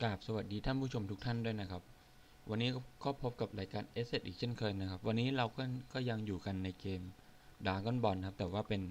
กราบสวัสดีท่านผู้ชมทุกท่านด้วยนะครับ วันนี้ก็พบกับรายการ s อ อีกเช่นเคยนะครับ วันนี้เราก็ก็ยังอยู่กันในเกมด a g o n Ball ครับ แต่ว่าเป็น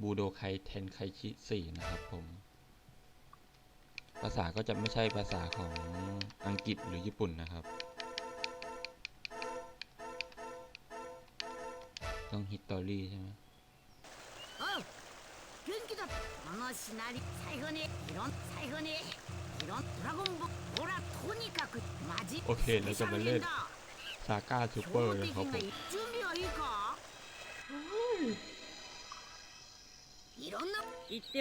บูโดไคเทนไคชิ4นะครับผม ภาษาก็จะไม่ใช่ภาษาของอังกฤษหรือญี่ปุ่นนะครับ ต้องฮิตตอรี่ใช่ไหม おう元気だこのシナリ最後にいろん最後に โอเคเราจะไปเล่นซาก้าซูเปอร์นะครับผม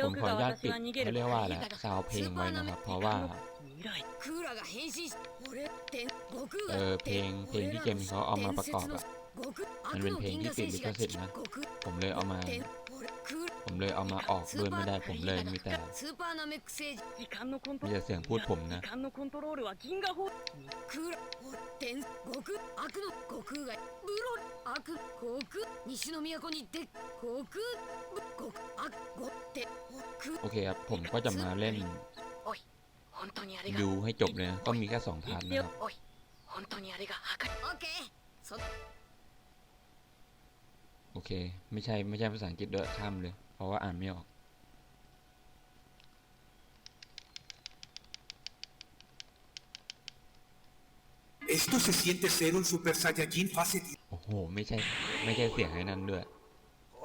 ผมขออนุญาตปิดเขาเรียกว่าอะไรซาวเพลงไว้นะครับ เพราะว่าเออเพลงเพลงที่เจมส์เขาเอามาประกอบอะมันเป็นเพลงที่ติดลิขสิทธิ์นะผมเลยเอามา ผมเลยเอามาออกด้วยไม่ได้ผมเลยมีแต่มีแต่เสียงพูดผมนะโอเคครับ ผมก็จะมาเล่นดูให้จบเลยนะก็มีแค่สองพันนะครับ โอเค ไม่ใช่ไม่ใช่ภาษาอังกฤษด้วยข้ามเลย เพราะว่าอ่านไม่ออก Esto se siente ser un Super Saiyajin fase 10. โอ้โห ไม่ใช่ ไม่ใช่เสียงไอ้นั้นด้วย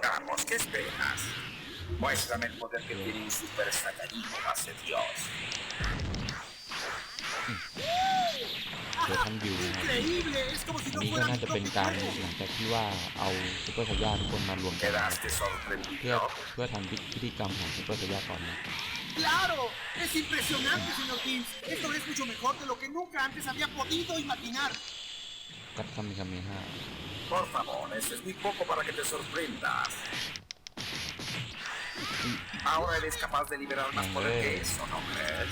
Vamos, ¿qué esperas? Muéstrame el poder que tiene un Super Saiyajin fase Dios. เดี๋ยวท่านวิวนะครับ Increíble, es como si อันนี้ก็น่าจะเป็นการหลังจากที่ว่าเอาซูเปอร์ไซย่าทุกคนมารวมกันนะครับ Quedaste เพื่อ sorprendido. เพื่อทำพิธีกรรมของซูเปอร์ไซย่าก่อนนะ ¡Claro! ¡Es impresionante, señor Vince! Esto es mucho mejor de lo que nunca antes había podido imaginar. กัดคามิคาเมห้า Por favor, eso es muy poco para que te sorprendas. Ahora eres capaz de liberar más poder que eso, ¿no crees?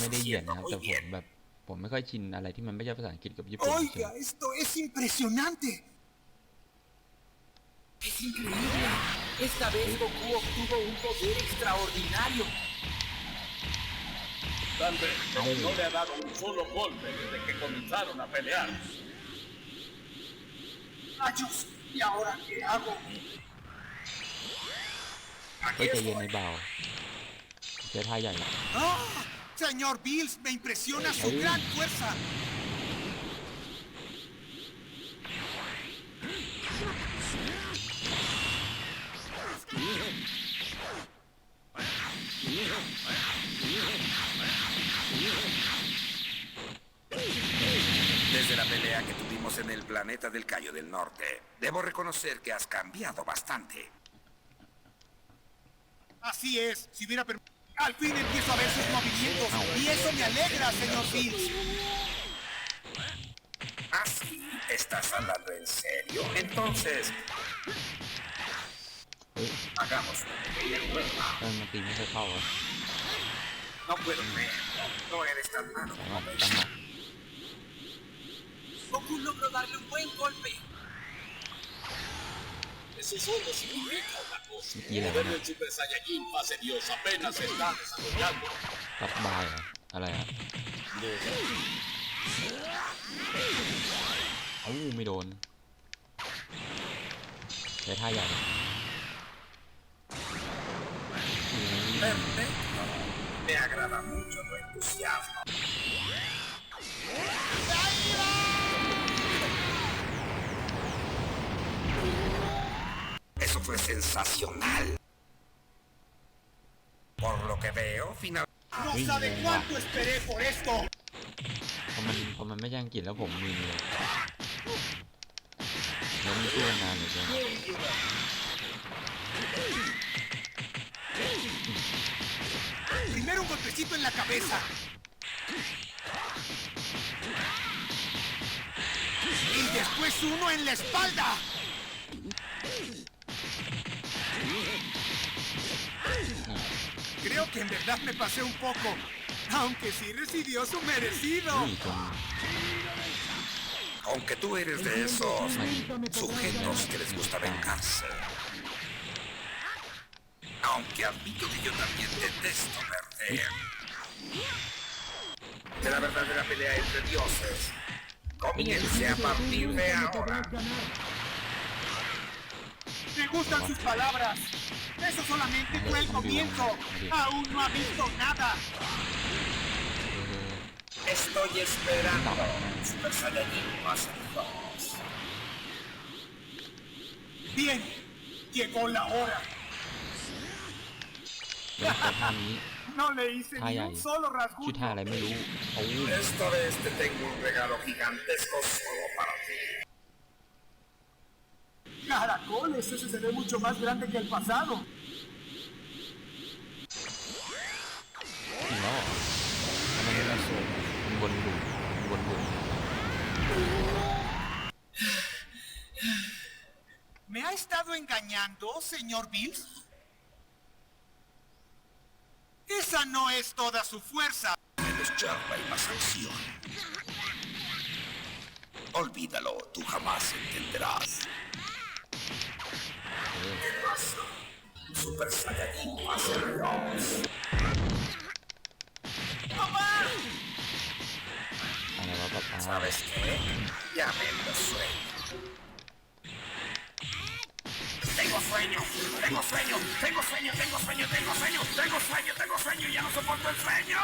ไม่ได้เหยียด haciendo นะครับ muy แต่ผม bien. แบบผมไม่ค่อยชินอะไรที่มันไม่ใช่ภาษาอังกฤษกับญี่ปุ่นเฉย Oiga, esto es impresionante. Es increíble. Esta vez Goku obtuvo un poder extraordinario. Tal vez, pero no le ha dado un solo golpe desde que comenzaron a pelear. ¡Rayos! ¿Y ahora qué hago? เฮ้ยใจเย็นในเบา ¡Ah! Señor Bills, me impresiona su gran fuerza. Desde la pelea que tuvimos en el planeta del Cayo del Norte, debo reconocer que has cambiado bastante. Así es, si hubiera permitido... Al fin empiezo a ver sus movimientos y eso me alegra, señor Bills. ¿Ah, sí? ¿Estás hablando en serio? Entonces... Hagamos un. No puedo ver. No eres tan malo como Goku logró darle un buen golpe. กี่เลยนะรับบายอะไรอะอู้าไม่โดนใช้ท่าใหญ่เ Eso fue sensacional. Por lo que veo, finalmente... No Uy, sabe venga. cuánto esperé por esto. พอมันพอมันไม่ใช่อังกฤษแล้วผมมึนเลยแล้วมันตู้นานเหลือเกิน Primero un golpecito en la cabeza. Y después uno en la espalda. Creo que en verdad me pasé un poco, aunque sí recibió su merecido. Aunque tú eres de esos sujetos que les gusta vengarse. Aunque admito que yo también detesto perder. De la verdadera pelea entre dioses comience a partir de ahora. Me gustan sus palabras. Eso solamente fue el comienzo. Aún no ha visto nada. Estoy esperando. Super Saiyajin más Bien, llegó la hora. no le hice ni un solo rasguño. Esta vez te tengo un regalo gigantesco solo para ti. Caracoles, ese se ve mucho más grande que el pasado. No. ¿Me ha estado engañando, señor Bills? Esa no es toda su fuerza. Menos charla y más acción. Olvídalo, tú jamás entenderás. Super Saiyajin ¡Papá! Va papá. ¿Sabes qué? Ya me sueño. Tengo sueño, tengo sueño, tengo sueño, tengo sueño, tengo sueño, tengo sueño, tengo sueño, ya no soporto el sueño.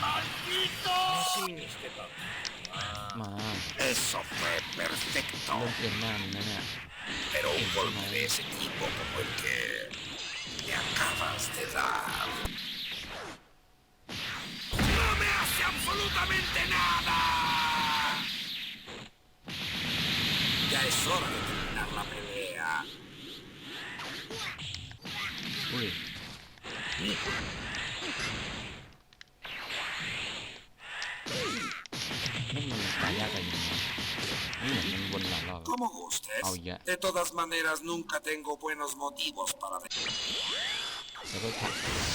¡Maldito! Eso fue perfecto. Pero un golpe de ese tipo como el que me acabas de dar. ¡No me hace absolutamente nada! Ya es hora de terminar la pelea. Uy. como gustes. Oh, de todas maneras, nunca tengo buenos motivos para...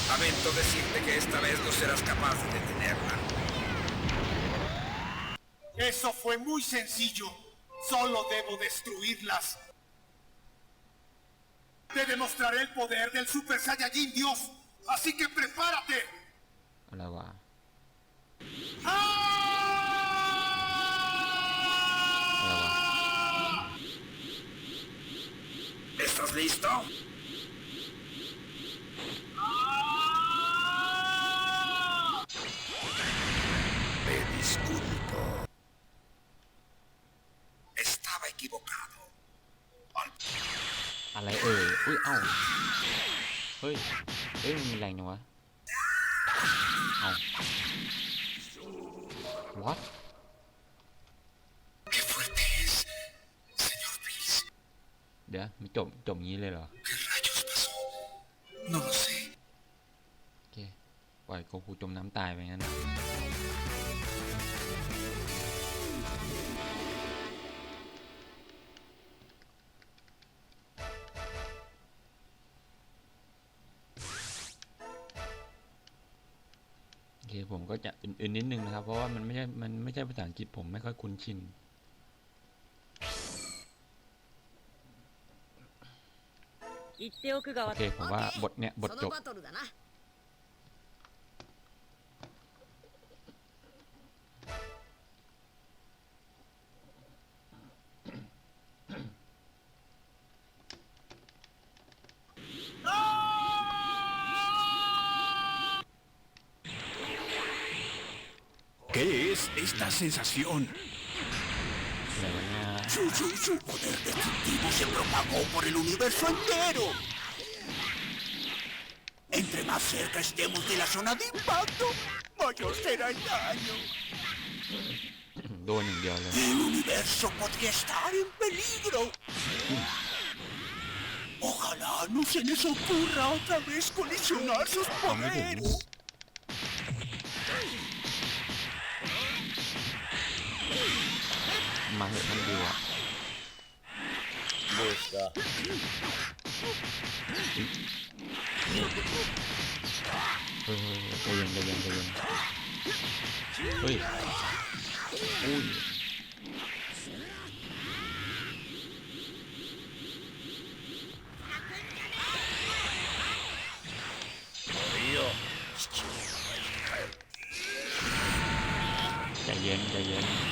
Lamento decirte que esta vez no serás capaz de detenerla. Eso fue muy sencillo. Solo debo destruirlas. Te demostraré el poder del Super Saiyajin Dios. Así que prepárate. Hola, ¡Ah! ¿Estás จบจบงี้เลยเหรอ ¿qué rayos pasó? No lo sé. โอเคปล่อยโกคูจมน้ำตายไปงั้น โอเคผมก็จะอื่นๆนิดนึงนะครับ เพราะว่ามันไม่ใช่ มันไม่ใช่ภาษาอังกฤษผมไม่ค่อยคุ้นชิน 言っておくが โอเค ผมว่าบทเนี้ย บท そ จ の บ バトルだな ¿Qué es esta sensación? Su, su, su poder destructivo se propagó por el universo entero. Entre más cerca estemos de la zona de impacto, mayor será el daño. El universo podría estar en peligro. Ojalá no se les ocurra otra vez colisionar sus poderes. か。เฮ้ยเฮ้ยใจเย็นใจเย็นใจเย็นเฮ้ยอุ้ยใจเย็นใจเย็น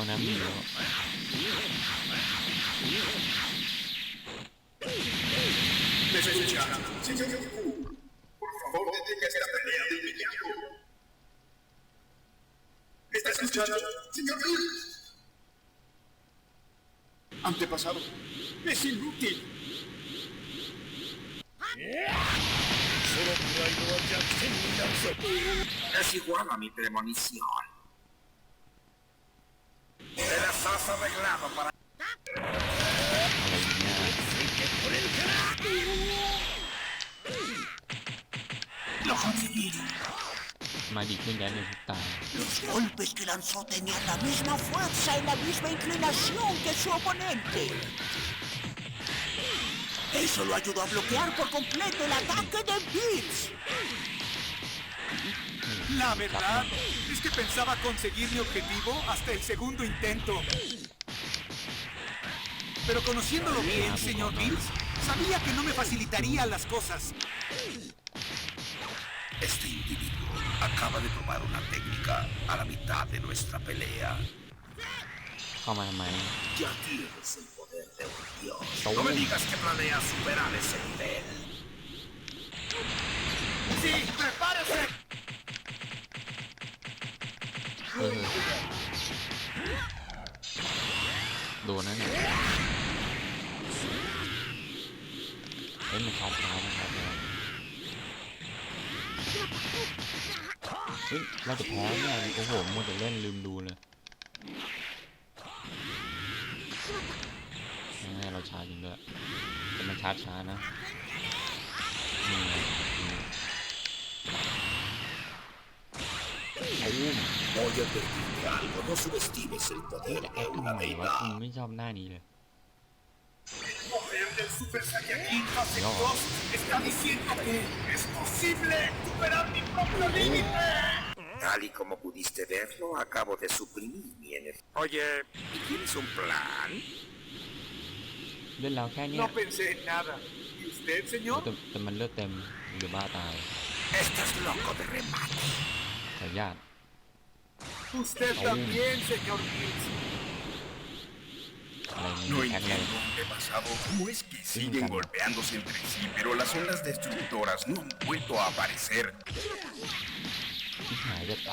un amigo. Por favor, pelea de escuchando, señor Antepasado, es inútil. Es igual a mi premonición. Te las has arreglado para... ¡Lo conseguí! Ya. Los golpes que lanzó tenían la misma fuerza y la misma inclinación que su oponente. Eso lo ayudó a bloquear por completo el ataque de Bills. La verdad que pensaba conseguir mi objetivo hasta el segundo intento? Pero conociéndolo bien, señor Bills, sabía que no me facilitaría las cosas. Este individuo acaba de probar una técnica a la mitad de nuestra pelea. Come. Ya tienes el poder de un dios. No me digas que planeas superar ese nivel. ¡Sí! ¡Prepárese! ออโดนนั่นเนี่ยเฮ้ยมันช็อตเท้านช็อตแล้วเฮ้ยเราจะแพ้เนี่ยโอ้โหมัวแต่เล่นลืมดูเลยเราช้าจริงด้วยแต่มันช้าช้านะนี่ Voy a advertirte algo. No subestimes el poder de ทำ una ไมวะ deidad. กูไม่ชอบหน้านี้เลย poder del Super Saiyajin fase No. 2 está diciendo que es posible superar mi propio límite. Tal y como pudiste verlo, acabo de suprimir mi energía. Oye, ¿y tienes un plan? เล่นแล้วแค่เนี้ย No pensé en nada. ¿Y usted, โอ้ señor? แต่แต่มันเลือดเต็มหรือบ้าตาย Estás loco de remate. ขออนุญาต Usted también, señor Mills. No entiendo qué pasado. ¿Cómo es que siguen golpeándose entre sí, pero las ondas destructoras no han vuelto a aparecer?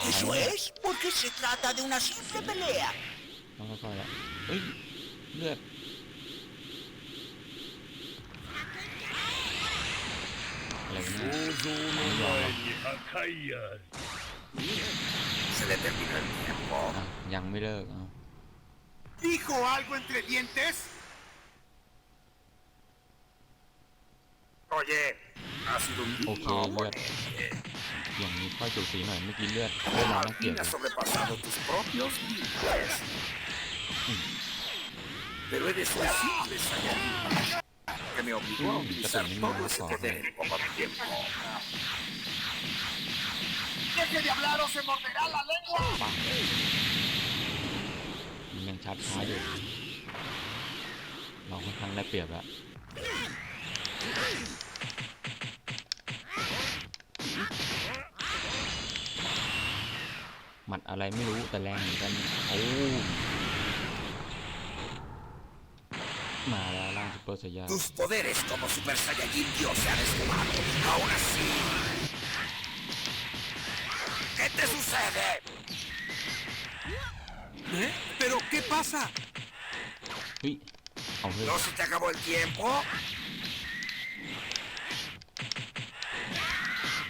Eso es, porque se trata de una simple pelea. se le terminó el tiempo. อ้าวยังไม่เลิกอ้าว ¿Dijo algo entre dientes? Oye, ha sido un Ok, duro bueno. golpe. อย่างนี้ค่อยสูสีหน่อยเมื่อกี้เลือดเลือดน้อยน่าเกลียด Martín เล ha ย sobrepasado tus propios límites. Pero eres un simple Saiyajin que me obligó a utilizar todo ese poder en poco tiempo. ¡Deje de hablar o se morderá la lengua! ปังมันยังชัดช้าอยู่ เราค่อนข้างได้เปรียบแล้ว หมัดอะไรไม่รู้แต่แรงเหมือนกัน โอ้มาแล้วร่างซุปเปอร์ไซย่า Tus poderes como Super Saiyajin Dios se han esfumado. Aún así. ¿Eh? ¿Pero qué pasa? Uy, ¿No se te acabó el tiempo?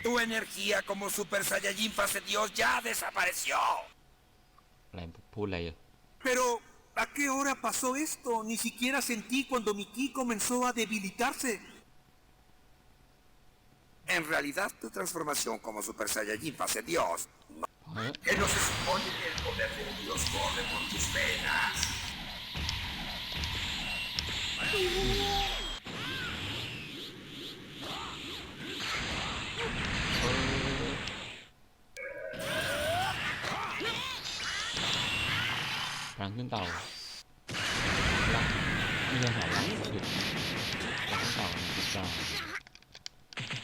Tu energía como Super Saiyajin Fase Dios ya desapareció. La empupula yo. Pero, ¿a qué hora pasó esto? Ni siquiera sentí cuando mi ki comenzó a debilitarse. En realidad, tu transformación como Super Saiyajin pase Dios. Que no se supone que el poder de Dios corre por tus venas. Rắn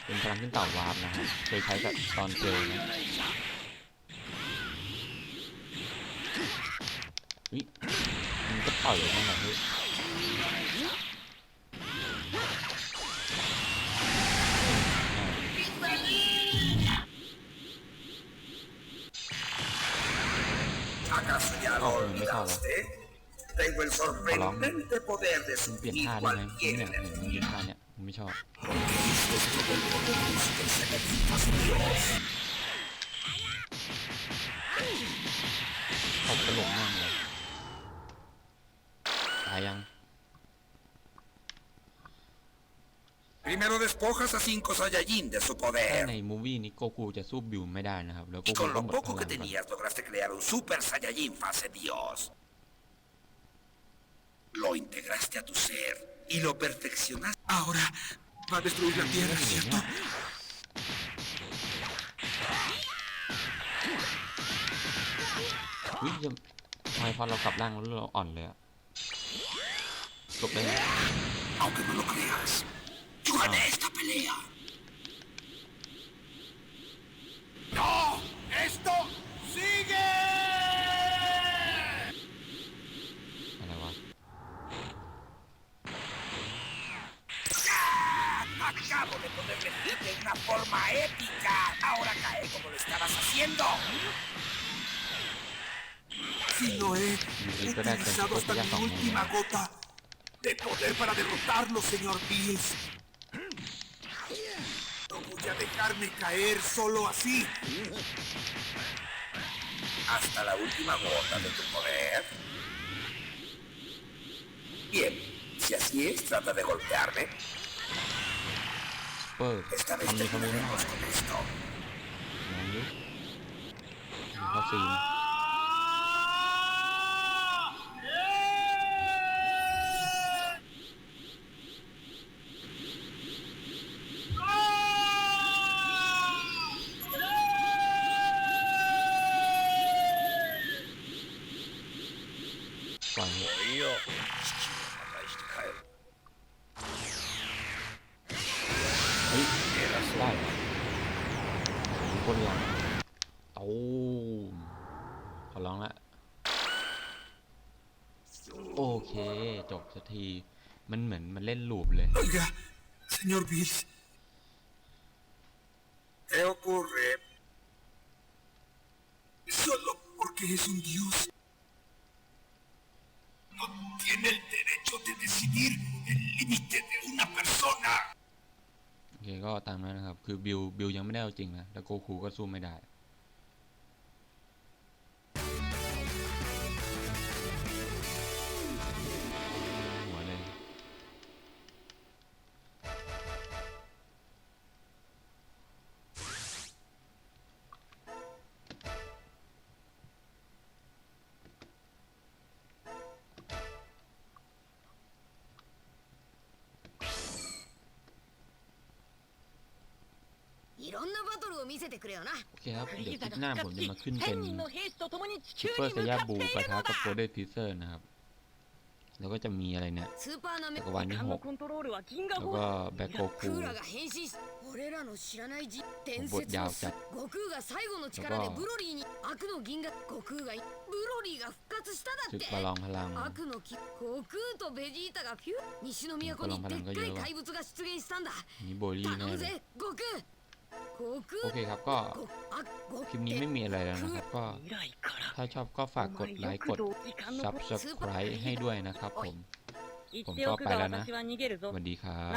เป็นพลังขึ้นเต่าวาร์ปนะฮะเคยใช้กับตอนเจอนะวิมันก็ต่อยอย่างนั้นแหละพี่โอ้โไม่เข้าหรอวร้อง surprendente เปลี่ยนท่าได้ไหมเนี่ยเนี่ยเปลี่ยนท่าเนี่ยผมไม่ชอบ Primero despojas a cinco Saiyajin de su ถ้า poder. ในมูวี่นี้โกกูจะสู้บิวไม่ได้นะครับ แล้วโก Y กู con ต้อง lo หมดพ poco ลัง que ก่อน tenías lograste crear un Super Saiyajin fase Dios. Lo integraste a tu ser y lo perfeccionaste. Ahora va a destruir la tierra, อย่าง ¿cierto? เงี้ยวิจะทำไมพอเรากลับร่างแล้วเราอ่อนเลยอะจบเลย Aunque no lo creas, yo gané esta pelea. ¡No! ¡Esto sigue! Vale, va. ¡Ah! Acabo de poder vencer de una forma épica. Ahora cae como lo estabas haciendo. Si no he utilizado hasta mi última gota de poder para derrotarlo, señor Bills. No voy a dejarme caer solo así. Hasta la última gota de tu poder. Bien, si así es, trata de golpearme. Esta vez te con esto. ฝั่งนี้เฮ้ยได้ผมคนยังโอ้ขอร้องละโอเค จบสักที มันเหมือนมันเล่นลูปเลยเดี๋ยวซนอร์บิสเอลกูเร solo porque es un dios. ก็ตามนั้นนะครับ คือบิวบิวยังไม่ได้เอาจริงนะ แล้วโกคูก็สู้ไม่ได้ を見せてくれよな โอเคครับ เดี๋ยวคลิปหน้าผมจะมาขึ้นเป็น 千人の兵士と共に地 ซู 球 เปอร์ に ไซ 向 ยา かって บู いる ปะทะ のだ กับโกลเด้นทีเซอร์นะครับ แล้วก็จะมีอะไรเนี่ย スーパーナメ จักรวาลที่ 時間 ห の ก コントロールは銀河 แล้ว 法 ก็แบ็คโก ク คู ーラが変身し俺らの知らないじ伝ボ説のやお茶悟空が最後の力でブロリーに悪の銀河悟空がブロリーが復活しただ ศึ っ ก て ประลองพลัง 悪の木悟空とベジータがフュー西の都にでっかい怪物が出現したんだ นี่โบลี่ 頼 แน่ む เลย ぜ悟空悟 โอเคครับก็คลิปนี้ไม่มีอะไรแล้วนะครับ ก็ถ้าชอบก็ฝากกดไลค์กด subscribe ให้ด้วยนะครับผมผมก็ไปแล้วนะสวัสดีครับ